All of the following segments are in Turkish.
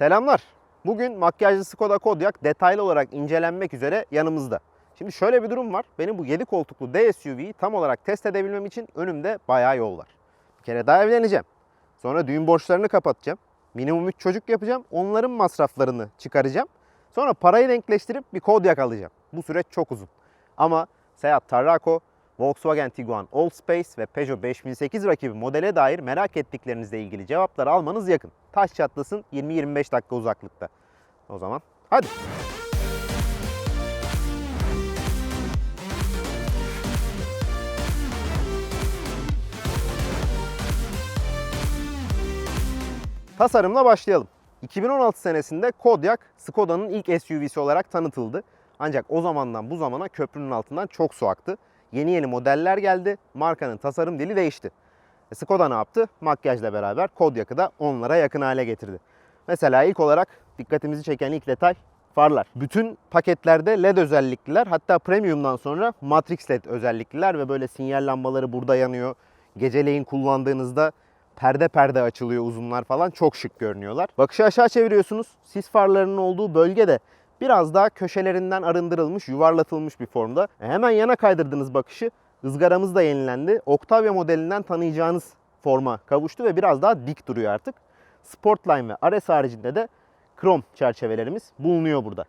Selamlar. Bugün makyajlı Skoda Kodiaq detaylı olarak incelenmek üzere yanımızda. Şimdi şöyle bir durum var. Benim bu 7 koltuklu D tam olarak test edebilmem için önümde bayağı yol var. Bir kere daha evleneceğim. Sonra düğün borçlarını kapatacağım. Minimum 3 çocuk yapacağım. Onların masraflarını çıkaracağım. Sonra parayı denkleştirip bir Kodiaq alacağım. Bu süreç çok uzun. Ama Seat Tarraco, Volkswagen Tiguan Allspace ve Peugeot 5008 rakibi modele dair merak ettiklerinizle ilgili cevapları almanız yakın. Taş çatlasın 20-25 dakika uzaklıkta. O zaman hadi. Tasarımla başlayalım. 2016 senesinde Kodiaq Skoda'nın ilk SUV'si olarak tanıtıldı. Ancak o zamandan bu zamana köprünün altından çok su aktı. Yeni yeni modeller geldi. Markanın tasarım dili değişti. E, Skoda ne yaptı? Makyajla beraber Kodiaq'ı da onlara yakın hale getirdi. Mesela ilk olarak dikkatimizi çeken ilk detay farlar. Bütün paketlerde LED özellikliler hatta premiumdan sonra Matrix LED özellikliler ve böyle sinyal lambaları burada yanıyor. Geceleyin kullandığınızda perde perde açılıyor uzunlar falan çok şık görünüyorlar. Bakışı aşağı çeviriyorsunuz. Sis farlarının olduğu bölge de biraz daha köşelerinden arındırılmış, yuvarlatılmış bir formda. E hemen yana kaydırdığınız bakışı ızgaramız da yenilendi. Octavia modelinden tanıyacağınız forma kavuştu ve biraz daha dik duruyor artık. Sportline ve RS haricinde de krom çerçevelerimiz bulunuyor burada.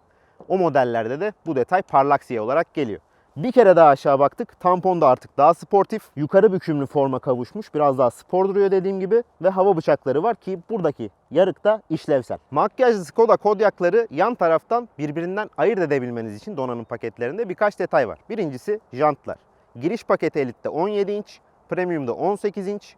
O modellerde de bu detay parlak siyah olarak geliyor. Bir kere daha aşağı baktık. Tampon da artık daha sportif. Yukarı bükümlü forma kavuşmuş. Biraz daha spor duruyor dediğim gibi. Ve hava bıçakları var ki buradaki yarık da işlevsel. Makyajlı Skoda Kodiaq'ları yan taraftan birbirinden ayırt edebilmeniz için donanım paketlerinde birkaç detay var. Birincisi jantlar. Giriş paketi Elite'de 17 inç, Premium'da 18 inç.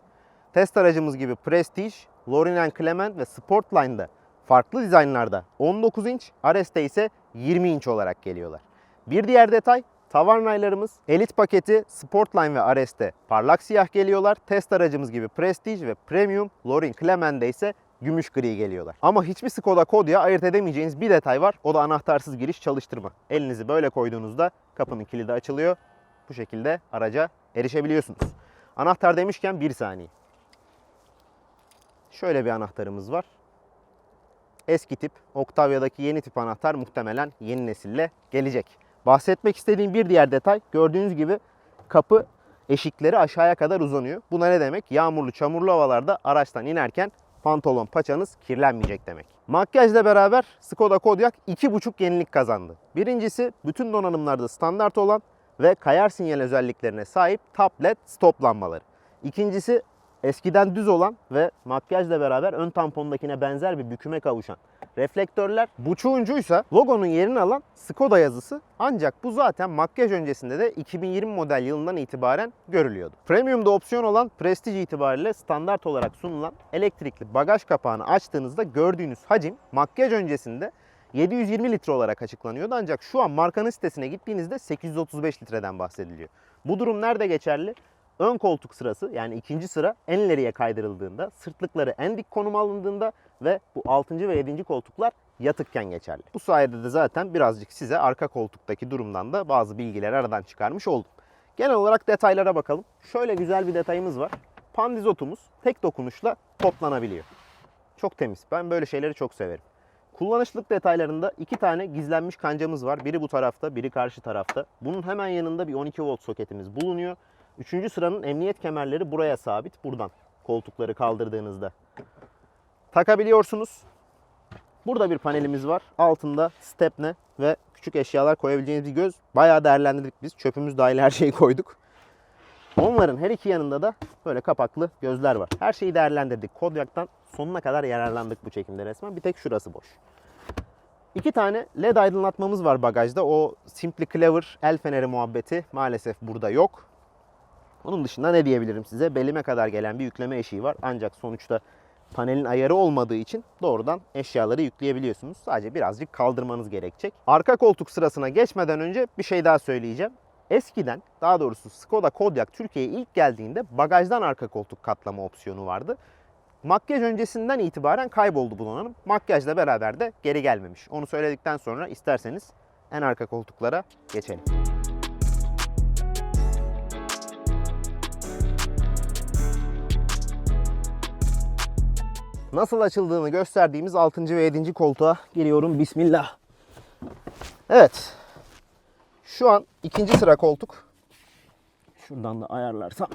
Test aracımız gibi Prestige, Lorraine Clement ve Sportline'da farklı dizaynlarda 19 inç, RS'te ise 20 inç olarak geliyorlar. Bir diğer detay tavan raylarımız Elite paketi Sportline ve RS'te parlak siyah geliyorlar. Test aracımız gibi Prestige ve Premium, Lorraine Clement'de ise gümüş gri geliyorlar. Ama hiçbir Skoda Kodiaq ayırt edemeyeceğiniz bir detay var. O da anahtarsız giriş çalıştırma. Elinizi böyle koyduğunuzda kapının kilidi açılıyor. Bu şekilde araca erişebiliyorsunuz. Anahtar demişken bir saniye. Şöyle bir anahtarımız var. Eski tip, Octavia'daki yeni tip anahtar muhtemelen yeni nesille gelecek. Bahsetmek istediğim bir diğer detay gördüğünüz gibi kapı eşikleri aşağıya kadar uzanıyor. Buna ne demek? Yağmurlu, çamurlu havalarda araçtan inerken pantolon paçanız kirlenmeyecek demek. Makyajla beraber Skoda Kodiaq 2,5 yenilik kazandı. Birincisi bütün donanımlarda standart olan ve kayar sinyal özelliklerine sahip top led stop lambaları. İkincisi eskiden düz olan ve makyajla beraber ön tampondakine benzer bir büküme kavuşan reflektörler. Buçuğuncuysa logonun yerini alan Skoda yazısı ancak bu zaten makyaj öncesinde de 2020 model yılından itibaren görülüyordu. Premium'da opsiyon olan Prestige itibariyle standart olarak sunulan elektrikli bagaj kapağını açtığınızda gördüğünüz hacim makyaj öncesinde 720 litre olarak açıklanıyordu ancak şu an markanın sitesine gittiğinizde 835 litreden bahsediliyor. Bu durum nerede geçerli? Ön koltuk sırası yani ikinci sıra en ileriye kaydırıldığında, sırtlıkları en dik konuma alındığında ve bu 6. ve 7. koltuklar yatıkken geçerli. Bu sayede de zaten birazcık size arka koltuktaki durumdan da bazı bilgileri aradan çıkarmış oldum. Genel olarak detaylara bakalım. Şöyle güzel bir detayımız var. Pandizotumuz tek dokunuşla toplanabiliyor. Çok temiz. Ben böyle şeyleri çok severim. Kullanışlık detaylarında iki tane gizlenmiş kancamız var. Biri bu tarafta, biri karşı tarafta. Bunun hemen yanında bir 12 volt soketimiz bulunuyor. Üçüncü sıranın emniyet kemerleri buraya sabit. Buradan koltukları kaldırdığınızda takabiliyorsunuz. Burada bir panelimiz var. Altında stepne ve küçük eşyalar koyabileceğiniz bir göz. Bayağı değerlendirdik biz. Çöpümüz dahil her şeyi koyduk. Onların her iki yanında da böyle kapaklı gözler var. Her şeyi değerlendirdik. Kodiaq'tan sonuna kadar yararlandık bu çekimde resmen. Bir tek şurası boş. İki tane LED aydınlatmamız var bagajda. O Simply Clever el feneri muhabbeti maalesef burada yok. Onun dışında ne diyebilirim size? Belime kadar gelen bir yükleme eşiği var. Ancak sonuçta panelin ayarı olmadığı için doğrudan eşyaları yükleyebiliyorsunuz. Sadece birazcık kaldırmanız gerekecek. Arka koltuk sırasına geçmeden önce bir şey daha söyleyeceğim. Eskiden daha doğrusu Skoda Kodiaq Türkiye'ye ilk geldiğinde bagajdan arka koltuk katlama opsiyonu vardı. Makyaj öncesinden itibaren kayboldu bu donanım. Makyajla beraber de geri gelmemiş. Onu söyledikten sonra isterseniz en arka koltuklara geçelim. Nasıl açıldığını gösterdiğimiz 6. ve 7. koltuğa giriyorum. Bismillah. Evet. Şu an ikinci sıra koltuk. Şuradan da ayarlarsam.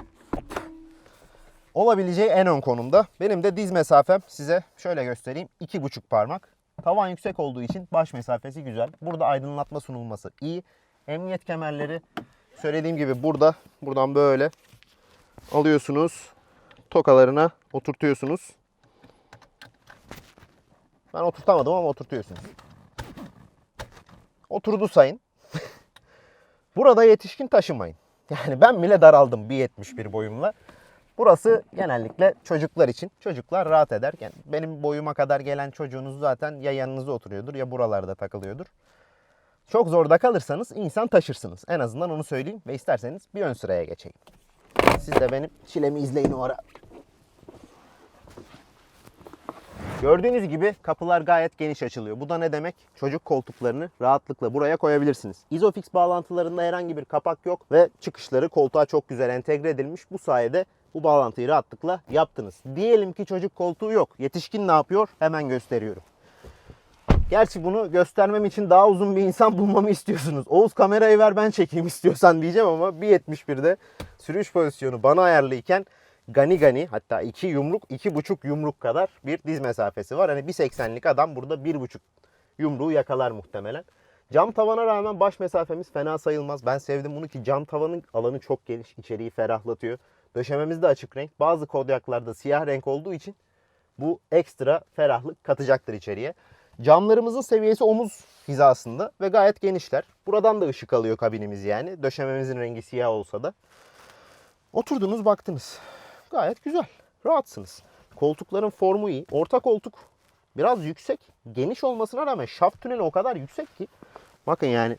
Olabileceği en ön konumda. Benim de diz mesafem size şöyle göstereyim. 2,5 parmak. Tavan yüksek olduğu için baş mesafesi güzel. Burada aydınlatma sunulması iyi. Emniyet kemerleri söylediğim gibi burada. Buradan böyle alıyorsunuz. Tokalarına oturtuyorsunuz. Ben oturtamadım ama oturtuyorsunuz. Oturdu sayın. Burada yetişkin taşımayın. Yani ben bile daraldım 1.71 boyumla. Burası genellikle çocuklar için. Çocuklar rahat eder. Yani benim boyuma kadar gelen çocuğunuz zaten ya yanınızda oturuyordur ya buralarda takılıyordur. Çok zorda kalırsanız insan taşırsınız. En azından onu söyleyeyim ve isterseniz bir ön sıraya geçeyim. Siz de benim çilemi izleyin o ara. Gördüğünüz gibi kapılar gayet geniş açılıyor. Bu da ne demek? Çocuk koltuklarını rahatlıkla buraya koyabilirsiniz. Isofix bağlantılarında herhangi bir kapak yok ve çıkışları koltuğa çok güzel entegre edilmiş. Bu sayede bu bağlantıyı rahatlıkla yaptınız. Diyelim ki çocuk koltuğu yok. Yetişkin ne yapıyor? Hemen gösteriyorum. Gerçi bunu göstermem için daha uzun bir insan bulmamı istiyorsunuz. Oğuz kamerayı ver ben çekeyim istiyorsan diyeceğim ama 1.71'de sürüş pozisyonu bana ayarlıyken gani gani hatta 2 yumruk 2,5 yumruk kadar bir diz mesafesi var. Hani 1.80'lik adam burada 1,5 yumruğu yakalar muhtemelen. Cam tavana rağmen baş mesafemiz fena sayılmaz. Ben sevdim bunu ki cam tavanın alanı çok geniş. içeriği ferahlatıyor. Döşememiz de açık renk. Bazı kodyaklarda siyah renk olduğu için bu ekstra ferahlık katacaktır içeriye. Camlarımızın seviyesi omuz hizasında ve gayet genişler. Buradan da ışık alıyor kabinimiz yani. Döşememizin rengi siyah olsa da. Oturdunuz baktınız. Gayet güzel. Rahatsınız. Koltukların formu iyi. Orta koltuk biraz yüksek. Geniş olmasına rağmen şaft tüneli o kadar yüksek ki. Bakın yani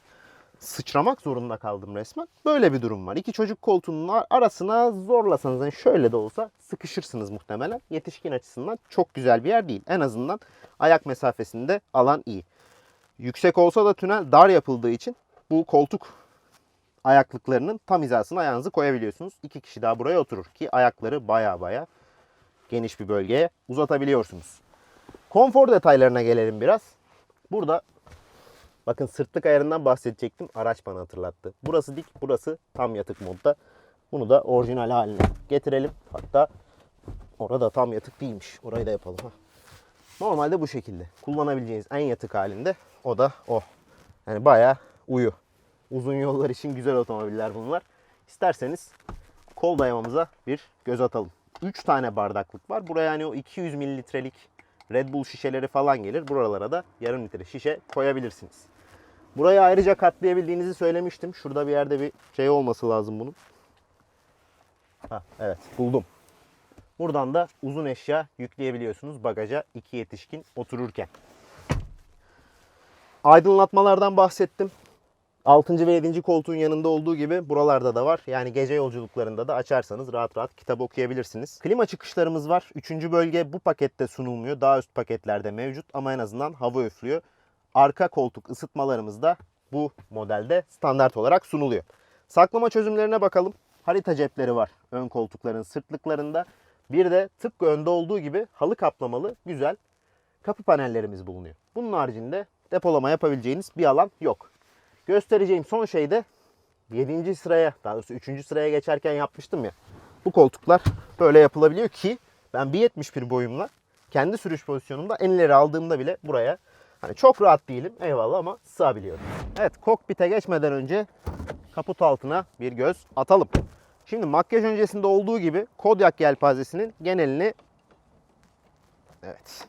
sıçramak zorunda kaldım resmen. Böyle bir durum var. İki çocuk koltuğunun arasına zorlasanız yani şöyle de olsa sıkışırsınız muhtemelen. Yetişkin açısından çok güzel bir yer değil. En azından ayak mesafesinde alan iyi. Yüksek olsa da tünel dar yapıldığı için bu koltuk ayaklıklarının tam hizasına ayağınızı koyabiliyorsunuz. İki kişi daha buraya oturur ki ayakları baya baya geniş bir bölgeye uzatabiliyorsunuz. Konfor detaylarına gelelim biraz. Burada bakın sırtlık ayarından bahsedecektim. Araç bana hatırlattı. Burası dik, burası tam yatık modda. Bunu da orijinal haline getirelim. Hatta orada tam yatık değilmiş. Orayı da yapalım. Normalde bu şekilde. Kullanabileceğiniz en yatık halinde o da o. Yani bayağı uyu. Uzun yollar için güzel otomobiller bunlar. İsterseniz kol dayamamıza bir göz atalım. 3 tane bardaklık var. Buraya yani o 200 mililitrelik Red Bull şişeleri falan gelir. Buralara da yarım litre şişe koyabilirsiniz. Burayı ayrıca katlayabildiğinizi söylemiştim. Şurada bir yerde bir şey olması lazım bunun. Ha, evet buldum. Buradan da uzun eşya yükleyebiliyorsunuz bagaja iki yetişkin otururken. Aydınlatmalardan bahsettim. 6. ve 7. koltuğun yanında olduğu gibi buralarda da var. Yani gece yolculuklarında da açarsanız rahat rahat kitap okuyabilirsiniz. Klima çıkışlarımız var. 3. bölge bu pakette sunulmuyor. Daha üst paketlerde mevcut ama en azından hava üflüyor. Arka koltuk ısıtmalarımız da bu modelde standart olarak sunuluyor. Saklama çözümlerine bakalım. Harita cepleri var ön koltukların sırtlıklarında. Bir de tıpkı önde olduğu gibi halı kaplamalı güzel kapı panellerimiz bulunuyor. Bunun haricinde depolama yapabileceğiniz bir alan yok. Göstereceğim son şey de 7. sıraya, daha doğrusu 3. sıraya geçerken yapmıştım ya. Bu koltuklar böyle yapılabiliyor ki ben 1.71 boyumla kendi sürüş pozisyonumda en ileri aldığımda bile buraya hani çok rahat değilim eyvallah ama sığabiliyorum. Evet kokpite geçmeden önce kaput altına bir göz atalım. Şimdi makyaj öncesinde olduğu gibi Kodiak yelpazesinin genelini evet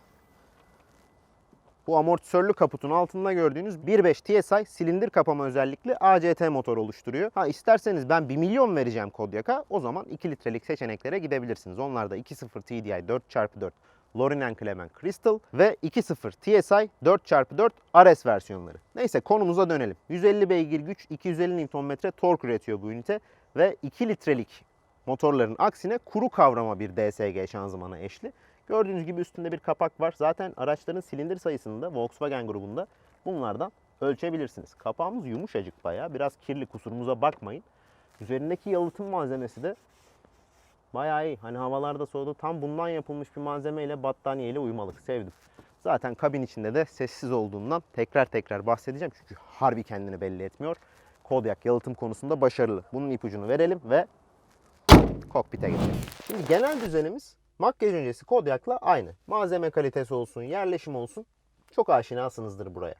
bu amortisörlü kaputun altında gördüğünüz 1.5 TSI silindir kapama özellikli ACT motor oluşturuyor. Ha isterseniz ben 1 milyon vereceğim Kodiak'a o zaman 2 litrelik seçeneklere gidebilirsiniz. Onlar da 2.0 TDI 4x4 Lorin Clement Crystal ve 2.0 TSI 4x4 RS versiyonları. Neyse konumuza dönelim. 150 beygir güç, 250 Nm tork üretiyor bu ünite ve 2 litrelik motorların aksine kuru kavrama bir DSG şanzımana eşli. Gördüğünüz gibi üstünde bir kapak var. Zaten araçların silindir sayısını da Volkswagen grubunda bunlardan ölçebilirsiniz. Kapağımız yumuşacık bayağı. Biraz kirli kusurumuza bakmayın. Üzerindeki yalıtım malzemesi de Bayağı iyi. Hani havalarda soğudu. Tam bundan yapılmış bir malzemeyle battaniyeyle uyumalık. Sevdim. Zaten kabin içinde de sessiz olduğundan tekrar tekrar bahsedeceğim. Çünkü harbi kendini belli etmiyor. Kodiak yalıtım konusunda başarılı. Bunun ipucunu verelim ve kokpite geçelim. Şimdi genel düzenimiz makyaj öncesi Kodiak'la aynı. Malzeme kalitesi olsun, yerleşim olsun çok aşinasınızdır buraya.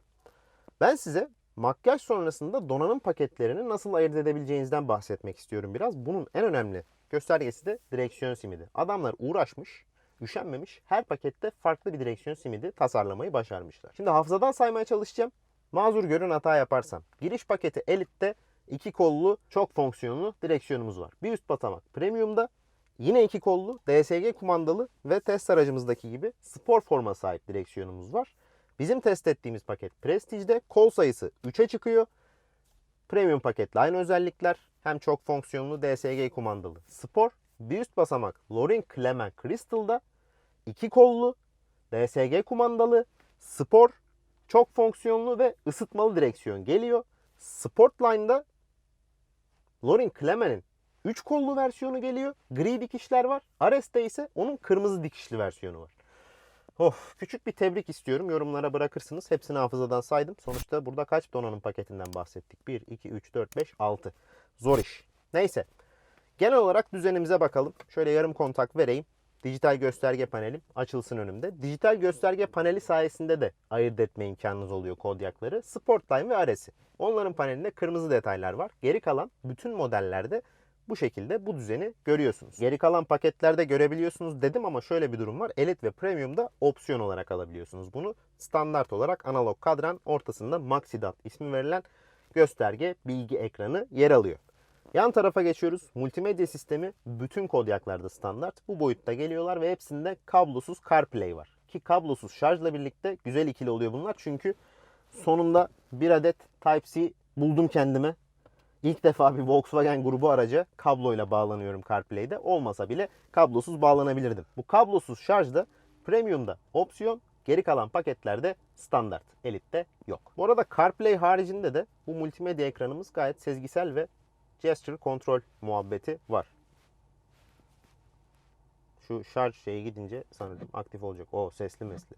Ben size makyaj sonrasında donanım paketlerini nasıl ayırt edebileceğinizden bahsetmek istiyorum biraz. Bunun en önemli göstergesi de direksiyon simidi. Adamlar uğraşmış, üşenmemiş. Her pakette farklı bir direksiyon simidi tasarlamayı başarmışlar. Şimdi hafızadan saymaya çalışacağım. Mazur görün hata yaparsam. Giriş paketi Elite'de iki kollu çok fonksiyonlu direksiyonumuz var. Bir üst basamak Premium'da yine iki kollu DSG kumandalı ve test aracımızdaki gibi spor forma sahip direksiyonumuz var. Bizim test ettiğimiz paket Prestige'de kol sayısı 3'e çıkıyor. Premium paketle aynı özellikler. Hem çok fonksiyonlu DSG kumandalı spor. Bir üst basamak Lorin Clement Crystal'da iki kollu DSG kumandalı spor çok fonksiyonlu ve ısıtmalı direksiyon geliyor. Sportline'da Lorin Clement'in 3 kollu versiyonu geliyor. Gri dikişler var. Ares'te ise onun kırmızı dikişli versiyonu var. Of küçük bir tebrik istiyorum. Yorumlara bırakırsınız. Hepsini hafızadan saydım. Sonuçta burada kaç donanım paketinden bahsettik? 1, 2, 3, 4, 5, 6. Zor iş. Neyse. Genel olarak düzenimize bakalım. Şöyle yarım kontak vereyim. Dijital gösterge panelim açılsın önümde. Dijital gösterge paneli sayesinde de ayırt etme imkanınız oluyor Kodiak'ları. Sportline ve Ares'i. Onların panelinde kırmızı detaylar var. Geri kalan bütün modellerde bu şekilde bu düzeni görüyorsunuz. Geri kalan paketlerde görebiliyorsunuz dedim ama şöyle bir durum var. Elite ve Premium'da opsiyon olarak alabiliyorsunuz bunu. Standart olarak analog kadran ortasında Maxidat ismi verilen gösterge bilgi ekranı yer alıyor. Yan tarafa geçiyoruz. Multimedya sistemi bütün Kodiak'larda standart. Bu boyutta geliyorlar ve hepsinde kablosuz CarPlay var. Ki kablosuz şarjla birlikte güzel ikili oluyor bunlar. Çünkü sonunda bir adet Type-C buldum kendime. İlk defa bir Volkswagen grubu araca kabloyla bağlanıyorum CarPlay'de. Olmasa bile kablosuz bağlanabilirdim. Bu kablosuz şarj da Premium'da opsiyon, geri kalan paketlerde standart. Elite'de yok. Bu arada CarPlay haricinde de bu multimedya ekranımız gayet sezgisel ve gesture kontrol muhabbeti var. Şu şarj şeyi gidince sanırım aktif olacak. O sesli mesli.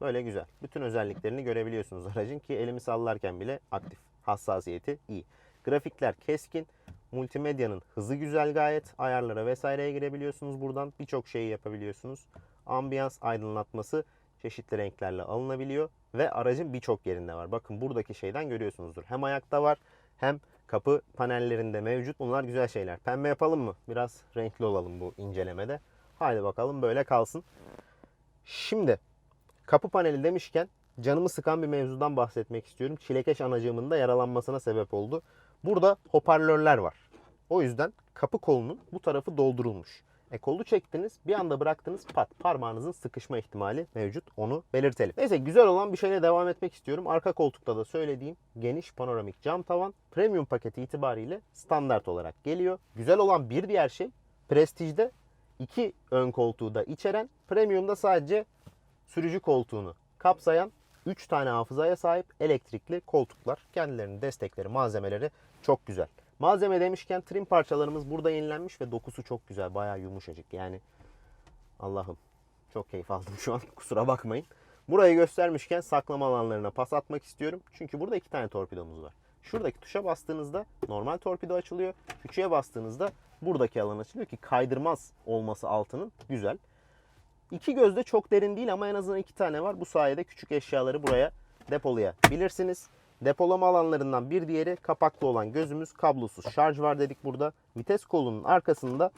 Böyle güzel. Bütün özelliklerini görebiliyorsunuz aracın ki elimi sallarken bile aktif. Hassasiyeti iyi. Grafikler keskin. Multimedyanın hızı güzel gayet. Ayarlara vesaireye girebiliyorsunuz buradan. Birçok şeyi yapabiliyorsunuz. Ambiyans aydınlatması çeşitli renklerle alınabiliyor. Ve aracın birçok yerinde var. Bakın buradaki şeyden görüyorsunuzdur. Hem ayakta var hem kapı panellerinde mevcut. Bunlar güzel şeyler. Pembe yapalım mı? Biraz renkli olalım bu incelemede. Haydi bakalım böyle kalsın. Şimdi kapı paneli demişken canımı sıkan bir mevzudan bahsetmek istiyorum. Çilekeş anacığımın da yaralanmasına sebep oldu. Burada hoparlörler var. O yüzden kapı kolunun bu tarafı doldurulmuş. E kolu çektiniz bir anda bıraktınız pat parmağınızın sıkışma ihtimali mevcut onu belirtelim. Neyse güzel olan bir şeyle devam etmek istiyorum. Arka koltukta da söylediğim geniş panoramik cam tavan premium paketi itibariyle standart olarak geliyor. Güzel olan bir diğer şey Prestige'de iki ön koltuğu da içeren Premium'da sadece sürücü koltuğunu kapsayan 3 tane hafızaya sahip elektrikli koltuklar. Kendilerinin destekleri, malzemeleri çok güzel. Malzeme demişken trim parçalarımız burada yenilenmiş ve dokusu çok güzel. Bayağı yumuşacık. Yani Allah'ım çok keyif aldım şu an. Kusura bakmayın. Burayı göstermişken saklama alanlarına pas atmak istiyorum. Çünkü burada iki tane torpidomuz var. Şuradaki tuşa bastığınızda normal torpido açılıyor. Küçüğe bastığınızda buradaki alan açılıyor ki kaydırmaz olması altının güzel. İki gözde çok derin değil ama en azından iki tane var. Bu sayede küçük eşyaları buraya depolayabilirsiniz. Depolama alanlarından bir diğeri kapaklı olan gözümüz kablosuz şarj var dedik burada. Vites kolunun arkasında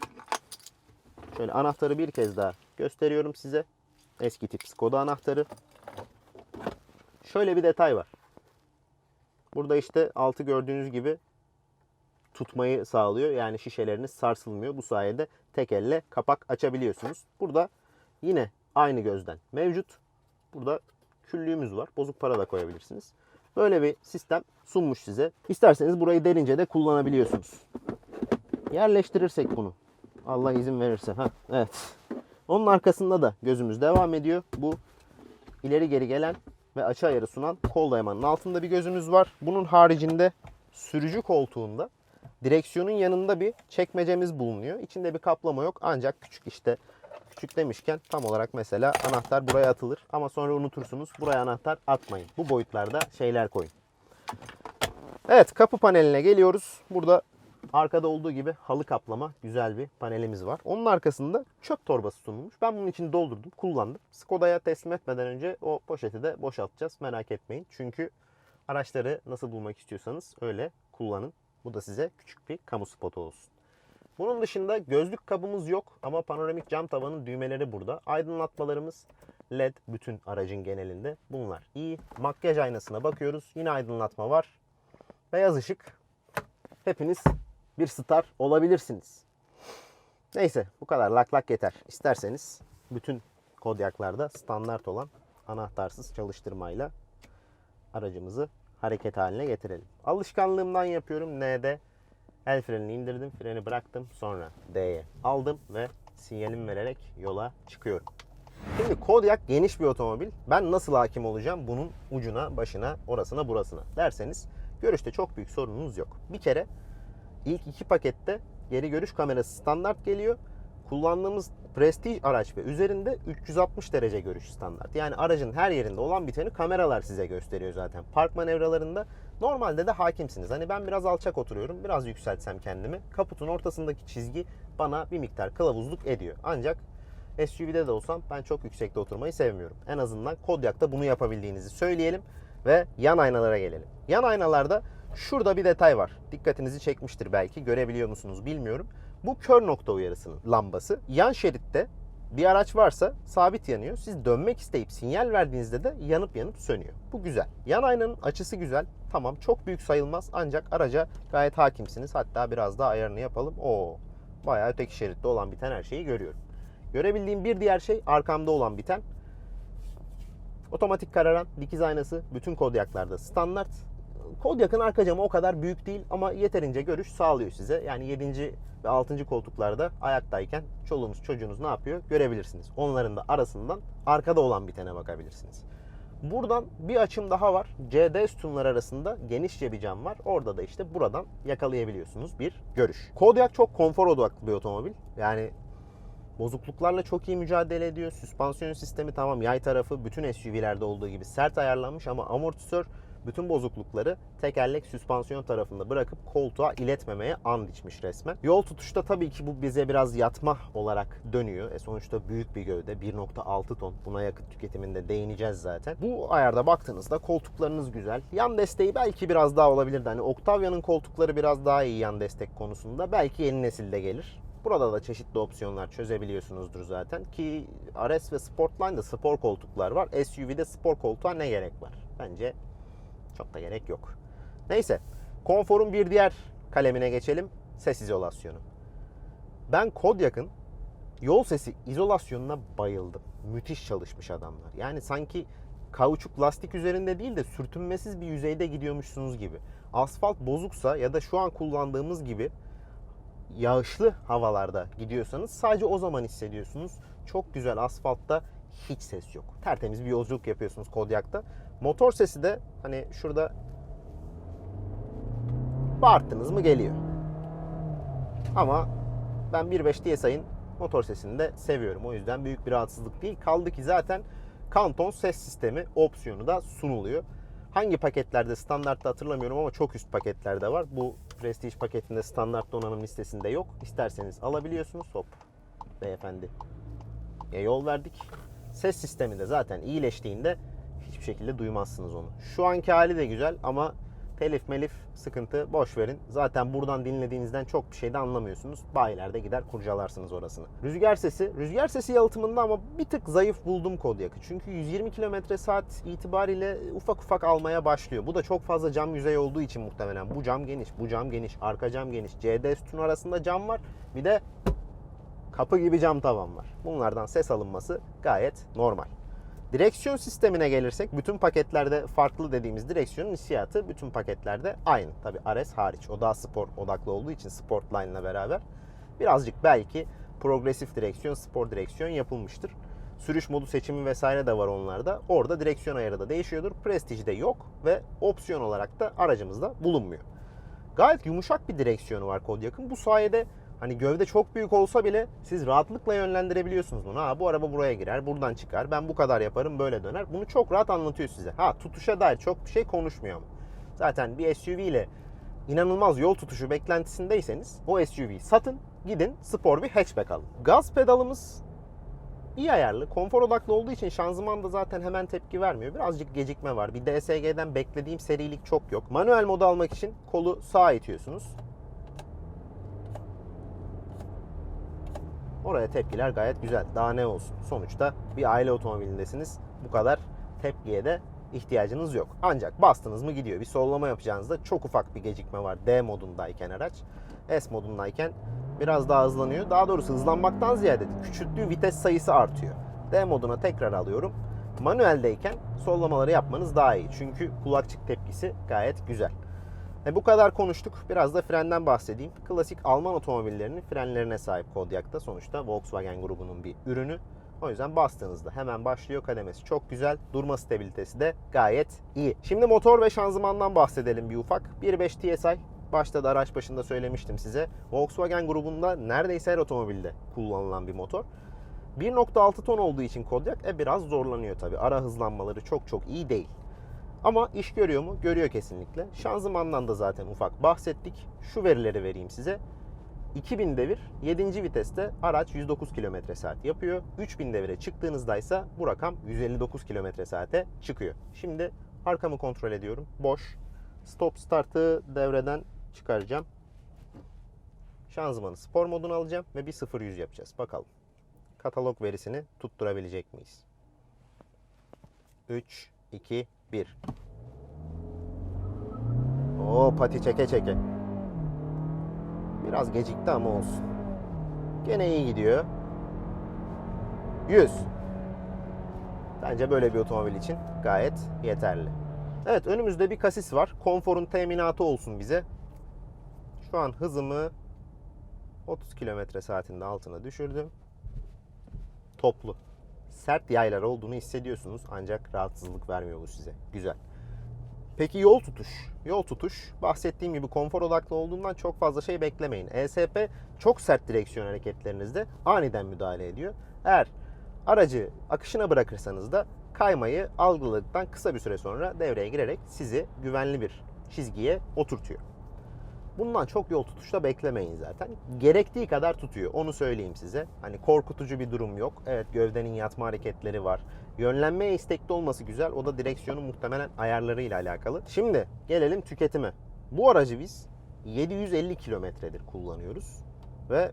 şöyle anahtarı bir kez daha gösteriyorum size. Eski tip Skoda anahtarı. Şöyle bir detay var. Burada işte altı gördüğünüz gibi tutmayı sağlıyor. Yani şişeleriniz sarsılmıyor. Bu sayede tek elle kapak açabiliyorsunuz. Burada yine aynı gözden mevcut. Burada küllüğümüz var. Bozuk para da koyabilirsiniz. Böyle bir sistem sunmuş size. İsterseniz burayı derince de kullanabiliyorsunuz. Yerleştirirsek bunu. Allah izin verirse. Ha, evet. Onun arkasında da gözümüz devam ediyor. Bu ileri geri gelen ve açı ayarı sunan kol dayamanın altında bir gözümüz var. Bunun haricinde sürücü koltuğunda direksiyonun yanında bir çekmecemiz bulunuyor. İçinde bir kaplama yok ancak küçük işte küçük demişken tam olarak mesela anahtar buraya atılır ama sonra unutursunuz. Buraya anahtar atmayın. Bu boyutlarda şeyler koyun. Evet kapı paneline geliyoruz. Burada arkada olduğu gibi halı kaplama güzel bir panelimiz var. Onun arkasında çöp torbası sunulmuş. Ben bunun için doldurdum, kullandım. Skoda'ya teslim etmeden önce o poşeti de boşaltacağız. Merak etmeyin. Çünkü araçları nasıl bulmak istiyorsanız öyle kullanın. Bu da size küçük bir kamu spotu olsun. Bunun dışında gözlük kabımız yok ama panoramik cam tavanın düğmeleri burada. Aydınlatmalarımız LED bütün aracın genelinde. Bunlar iyi. Makyaj aynasına bakıyoruz. Yine aydınlatma var. Beyaz ışık. Hepiniz bir star olabilirsiniz. Neyse bu kadar lak lak yeter. İsterseniz bütün Kodyaklarda standart olan anahtarsız çalıştırmayla aracımızı hareket haline getirelim. Alışkanlığımdan yapıyorum. N'de el frenini indirdim, freni bıraktım. Sonra D'ye aldım ve sinyalimi vererek yola çıkıyorum. Şimdi Kodiaq geniş bir otomobil. Ben nasıl hakim olacağım bunun ucuna, başına, orasına, burasına derseniz görüşte çok büyük sorununuz yok. Bir kere ilk iki pakette geri görüş kamerası standart geliyor. Kullandığımız Prestige araç ve üzerinde 360 derece görüş standart. Yani aracın her yerinde olan biteni kameralar size gösteriyor zaten. Park manevralarında normalde de hakimsiniz. Hani ben biraz alçak oturuyorum. Biraz yükseltsem kendimi. Kaputun ortasındaki çizgi bana bir miktar kılavuzluk ediyor. Ancak SUV'de de olsam ben çok yüksekte oturmayı sevmiyorum. En azından Kodiaq'ta bunu yapabildiğinizi söyleyelim ve yan aynalara gelelim. Yan aynalarda şurada bir detay var. Dikkatinizi çekmiştir belki. Görebiliyor musunuz bilmiyorum. Bu kör nokta uyarısının lambası. Yan şeritte bir araç varsa sabit yanıyor. Siz dönmek isteyip sinyal verdiğinizde de yanıp yanıp sönüyor. Bu güzel. Yan aynanın açısı güzel. Tamam çok büyük sayılmaz ancak araca gayet hakimsiniz. Hatta biraz daha ayarını yapalım. Oo, bayağı öteki şeritte olan biten her şeyi görüyorum. Görebildiğim bir diğer şey arkamda olan biten. Otomatik kararan dikiz aynası bütün Kodiaq'larda standart. Kodiaq'ın arka camı o kadar büyük değil ama yeterince görüş sağlıyor size. Yani 7. ve 6. koltuklarda ayaktayken çoluğunuz çocuğunuz ne yapıyor görebilirsiniz. Onların da arasından arkada olan bitene bakabilirsiniz. Buradan bir açım daha var. CD sütunlar arasında genişçe bir cam var. Orada da işte buradan yakalayabiliyorsunuz bir görüş. Kodiaq çok konfor odaklı bir otomobil. Yani bozukluklarla çok iyi mücadele ediyor. Süspansiyon sistemi tamam yay tarafı bütün SUV'lerde olduğu gibi sert ayarlanmış ama amortisör bütün bozuklukları tekerlek süspansiyon tarafında bırakıp koltuğa iletmemeye and içmiş resmen. Yol tutuşta tabii ki bu bize biraz yatma olarak dönüyor. E sonuçta büyük bir gövde 1.6 ton buna yakıt tüketiminde değineceğiz zaten. Bu ayarda baktığınızda koltuklarınız güzel. Yan desteği belki biraz daha olabilirdi. Hani Octavia'nın koltukları biraz daha iyi yan destek konusunda. Belki yeni nesilde gelir. Burada da çeşitli opsiyonlar çözebiliyorsunuzdur zaten ki RS ve Sportline'da spor koltuklar var. SUV'de spor koltuğa ne gerek var? Bence çok da gerek yok. Neyse. Konforun bir diğer kalemine geçelim. Ses izolasyonu. Ben Kodiaq'ın yol sesi izolasyonuna bayıldım. Müthiş çalışmış adamlar. Yani sanki kauçuk lastik üzerinde değil de sürtünmesiz bir yüzeyde gidiyormuşsunuz gibi. Asfalt bozuksa ya da şu an kullandığımız gibi yağışlı havalarda gidiyorsanız sadece o zaman hissediyorsunuz. Çok güzel asfaltta hiç ses yok. Tertemiz bir yolculuk yapıyorsunuz Kodiaq'ta. Motor sesi de hani şurada bağırttınız mı geliyor. Ama ben 1.5 DSi'nin motor sesini de seviyorum. O yüzden büyük bir rahatsızlık değil. Kaldı ki zaten Kanton ses sistemi opsiyonu da sunuluyor. Hangi paketlerde standartta hatırlamıyorum ama çok üst paketlerde var. Bu Prestige paketinde standart donanım listesinde yok. İsterseniz alabiliyorsunuz. Hop beyefendi. Ya yol verdik. Ses sistemi de zaten iyileştiğinde hiçbir şekilde duymazsınız onu. Şu anki hali de güzel ama telif melif sıkıntı boş verin. Zaten buradan dinlediğinizden çok bir şey de anlamıyorsunuz. Bayilerde gider kurcalarsınız orasını. Rüzgar sesi. Rüzgar sesi yalıtımında ama bir tık zayıf buldum Kodiaq'ı. Çünkü 120 km saat itibariyle ufak ufak almaya başlıyor. Bu da çok fazla cam yüzey olduğu için muhtemelen. Bu cam geniş, bu cam geniş, arka cam geniş. CD sütun arasında cam var. Bir de kapı gibi cam tavan var. Bunlardan ses alınması gayet normal. Direksiyon sistemine gelirsek bütün paketlerde farklı dediğimiz direksiyonun hissiyatı bütün paketlerde aynı. Tabi RS hariç. O daha spor odaklı olduğu için Sportline ile beraber birazcık belki progresif direksiyon, spor direksiyon yapılmıştır. Sürüş modu seçimi vesaire de var onlarda. Orada direksiyon ayarı da değişiyordur. Prestige'de yok ve opsiyon olarak da aracımızda bulunmuyor. Gayet yumuşak bir direksiyonu var Kodiak'ın. Bu sayede hani gövde çok büyük olsa bile siz rahatlıkla yönlendirebiliyorsunuz bunu. Ha bu araba buraya girer, buradan çıkar. Ben bu kadar yaparım, böyle döner. Bunu çok rahat anlatıyor size. Ha tutuşa dair çok bir şey konuşmuyor ama. Zaten bir SUV ile inanılmaz yol tutuşu beklentisindeyseniz o SUV'yi satın, gidin spor bir hatchback alın. Gaz pedalımız iyi ayarlı. Konfor odaklı olduğu için şanzıman da zaten hemen tepki vermiyor. Birazcık gecikme var. Bir DSG'den beklediğim serilik çok yok. Manuel modu almak için kolu sağa itiyorsunuz. Oraya tepkiler gayet güzel. Daha ne olsun. Sonuçta bir aile otomobilindesiniz. Bu kadar tepkiye de ihtiyacınız yok. Ancak bastınız mı gidiyor. Bir sollama yapacağınızda çok ufak bir gecikme var. D modundayken araç. S modundayken biraz daha hızlanıyor. Daha doğrusu hızlanmaktan ziyade küçülttüğü vites sayısı artıyor. D moduna tekrar alıyorum. Manueldeyken sollamaları yapmanız daha iyi. Çünkü kulakçık tepkisi gayet güzel. E bu kadar konuştuk. Biraz da frenden bahsedeyim. Klasik Alman otomobillerinin frenlerine sahip Kodiak'ta. Sonuçta Volkswagen grubunun bir ürünü. O yüzden bastığınızda hemen başlıyor kademesi. Çok güzel. Durma stabilitesi de gayet iyi. Şimdi motor ve şanzımandan bahsedelim bir ufak. 1.5 TSI. Başta da araç başında söylemiştim size. Volkswagen grubunda neredeyse her otomobilde kullanılan bir motor. 1.6 ton olduğu için Kodiaq e, biraz zorlanıyor tabi. Ara hızlanmaları çok çok iyi değil. Ama iş görüyor mu? Görüyor kesinlikle. Şanzımandan da zaten ufak bahsettik. Şu verileri vereyim size. 2000 devir 7. viteste araç 109 km saat yapıyor. 3000 devire çıktığınızda ise bu rakam 159 km saate çıkıyor. Şimdi arkamı kontrol ediyorum. Boş. Stop startı devreden çıkaracağım. Şanzımanı spor moduna alacağım ve bir 0-100 yapacağız. Bakalım. Katalog verisini tutturabilecek miyiz? 3, 2, 1. Oo pati çeke çeke. Biraz gecikti ama olsun. Gene iyi gidiyor. 100. Bence böyle bir otomobil için gayet yeterli. Evet önümüzde bir kasis var. Konforun teminatı olsun bize. Şu an hızımı 30 km saatinde altına düşürdüm. Toplu. Sert yaylar olduğunu hissediyorsunuz ancak rahatsızlık vermiyor bu size. Güzel. Peki yol tutuş. Yol tutuş bahsettiğim gibi konfor odaklı olduğundan çok fazla şey beklemeyin. ESP çok sert direksiyon hareketlerinizde aniden müdahale ediyor. Eğer aracı akışına bırakırsanız da kaymayı algıladıktan kısa bir süre sonra devreye girerek sizi güvenli bir çizgiye oturtuyor. Bundan çok yol tutuşta beklemeyin zaten. Gerektiği kadar tutuyor. Onu söyleyeyim size. Hani korkutucu bir durum yok. Evet gövdenin yatma hareketleri var. Yönlenmeye istekli olması güzel. O da direksiyonun muhtemelen ayarlarıyla alakalı. Şimdi gelelim tüketime. Bu aracı biz 750 kilometredir kullanıyoruz. Ve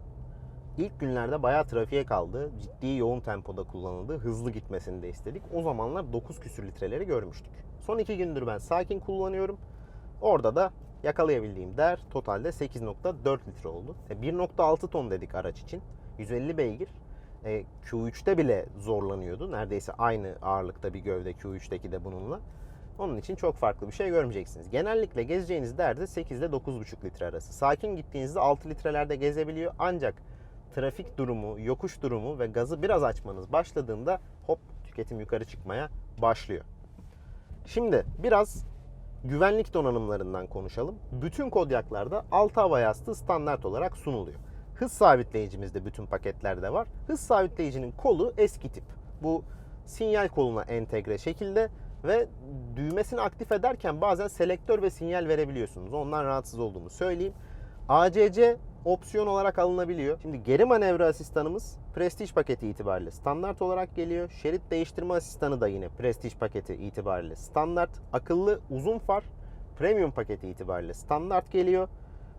ilk günlerde bayağı trafiğe kaldı. Ciddi yoğun tempoda kullanıldı. Hızlı gitmesini de istedik. O zamanlar 9 küsür litreleri görmüştük. Son 2 gündür ben sakin kullanıyorum. Orada da yakalayabildiğim değer totalde 8.4 litre oldu. E, 1.6 ton dedik araç için. 150 beygir. E, Q3'te bile zorlanıyordu. Neredeyse aynı ağırlıkta bir gövde Q3'teki de bununla. Onun için çok farklı bir şey görmeyeceksiniz. Genellikle gezeceğiniz değerde 8 ile 9.5 litre arası. Sakin gittiğinizde 6 litrelerde gezebiliyor. Ancak trafik durumu, yokuş durumu ve gazı biraz açmanız başladığında hop tüketim yukarı çıkmaya başlıyor. Şimdi biraz güvenlik donanımlarından konuşalım. Bütün kodyaklarda alt hava yastığı standart olarak sunuluyor. Hız sabitleyicimiz de bütün paketlerde var. Hız sabitleyicinin kolu eski tip. Bu sinyal koluna entegre şekilde ve düğmesini aktif ederken bazen selektör ve sinyal verebiliyorsunuz. Ondan rahatsız olduğumu söyleyeyim. ACC opsiyon olarak alınabiliyor. Şimdi geri manevra asistanımız Prestige paketi itibariyle standart olarak geliyor. Şerit değiştirme asistanı da yine Prestige paketi itibariyle standart. Akıllı uzun far Premium paketi itibariyle standart geliyor.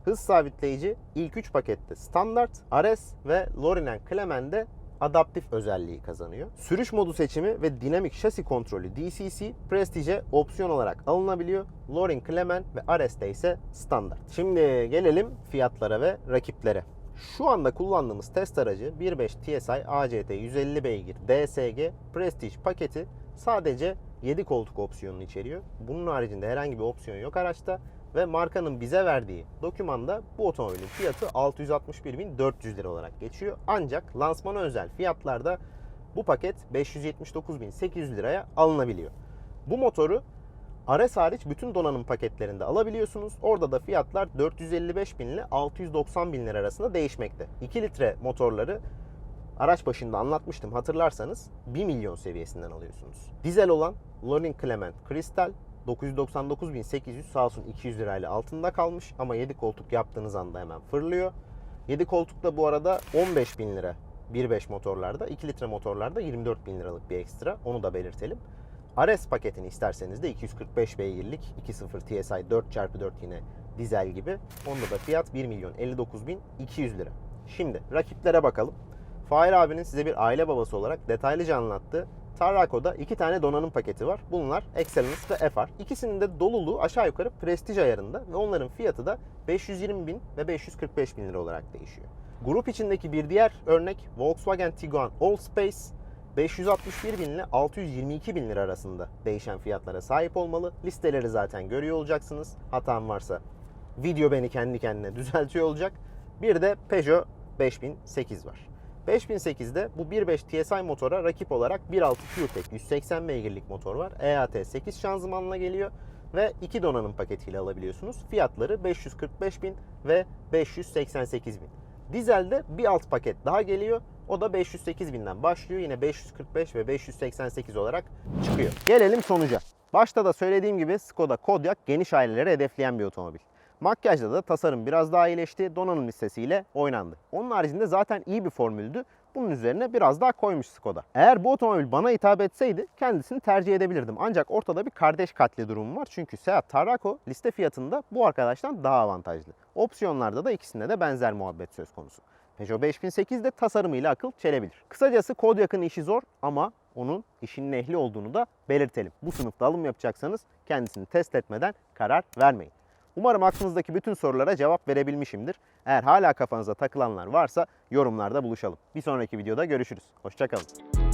Hız sabitleyici ilk 3 pakette standart. Ares ve Lorinen Clement'de adaptif özelliği kazanıyor. Sürüş modu seçimi ve dinamik şasi kontrolü DCC Prestige'e opsiyon olarak alınabiliyor. Lorin Clement ve Ares'te ise standart. Şimdi gelelim fiyatlara ve rakiplere. Şu anda kullandığımız test aracı 1.5 TSI ACT 150 beygir DSG Prestige paketi sadece 7 koltuk opsiyonunu içeriyor. Bunun haricinde herhangi bir opsiyon yok araçta ve markanın bize verdiği dokümanda bu otomobilin fiyatı 661.400 lira olarak geçiyor. Ancak lansmana özel fiyatlarda bu paket 579.800 liraya alınabiliyor. Bu motoru Ares hariç bütün donanım paketlerinde alabiliyorsunuz. Orada da fiyatlar 455 bin ile 690 bin lira arasında değişmekte. 2 litre motorları araç başında anlatmıştım hatırlarsanız 1 milyon seviyesinden alıyorsunuz. Dizel olan Loring Clement Crystal 999.800 sağ olsun 200 lirayla altında kalmış ama 7 koltuk yaptığınız anda hemen fırlıyor. 7 koltukta bu arada 15 bin lira 1.5 motorlarda 2 litre motorlarda 24 bin liralık bir ekstra onu da belirtelim. Ares paketini isterseniz de 245 beygirlik 2.0 TSI 4x4 yine dizel gibi. Onda da fiyat 1 milyon 59 bin 200 lira. Şimdi rakiplere bakalım. Fahir abinin size bir aile babası olarak detaylıca anlattığı Tarraco'da iki tane donanım paketi var. Bunlar Excellence ve FR. İkisinin de doluluğu aşağı yukarı prestij ayarında ve onların fiyatı da 520 bin ve 545 bin lira olarak değişiyor. Grup içindeki bir diğer örnek Volkswagen Tiguan Allspace 561 bin ile 622 bin lira arasında değişen fiyatlara sahip olmalı. Listeleri zaten görüyor olacaksınız. Hatam varsa video beni kendi kendine düzeltiyor olacak. Bir de Peugeot 5008 var. 5008'de bu 1.5 TSI motora rakip olarak 1.6 PureTech 180 beygirlik motor var. EAT 8 şanzımanla geliyor ve iki donanım paketiyle alabiliyorsunuz. Fiyatları 545 bin ve 588 bin. Dizelde bir alt paket daha geliyor. O da 508 binden başlıyor. Yine 545 ve 588 olarak çıkıyor. Gelelim sonuca. Başta da söylediğim gibi Skoda Kodiaq geniş aileleri hedefleyen bir otomobil. Makyajda da tasarım biraz daha iyileşti. Donanım listesiyle oynandı. Onun haricinde zaten iyi bir formüldü. Bunun üzerine biraz daha koymuş Skoda. Eğer bu otomobil bana hitap etseydi kendisini tercih edebilirdim. Ancak ortada bir kardeş katli durumu var. Çünkü Seat Tarraco liste fiyatında bu arkadaştan daha avantajlı. Opsiyonlarda da ikisinde de benzer muhabbet söz konusu. Peugeot 5008 de tasarımıyla akıl çelebilir. Kısacası Kodiaq'ın işi zor ama onun işinin ehli olduğunu da belirtelim. Bu sınıfta alım yapacaksanız kendisini test etmeden karar vermeyin. Umarım aklınızdaki bütün sorulara cevap verebilmişimdir. Eğer hala kafanıza takılanlar varsa yorumlarda buluşalım. Bir sonraki videoda görüşürüz. Hoşçakalın.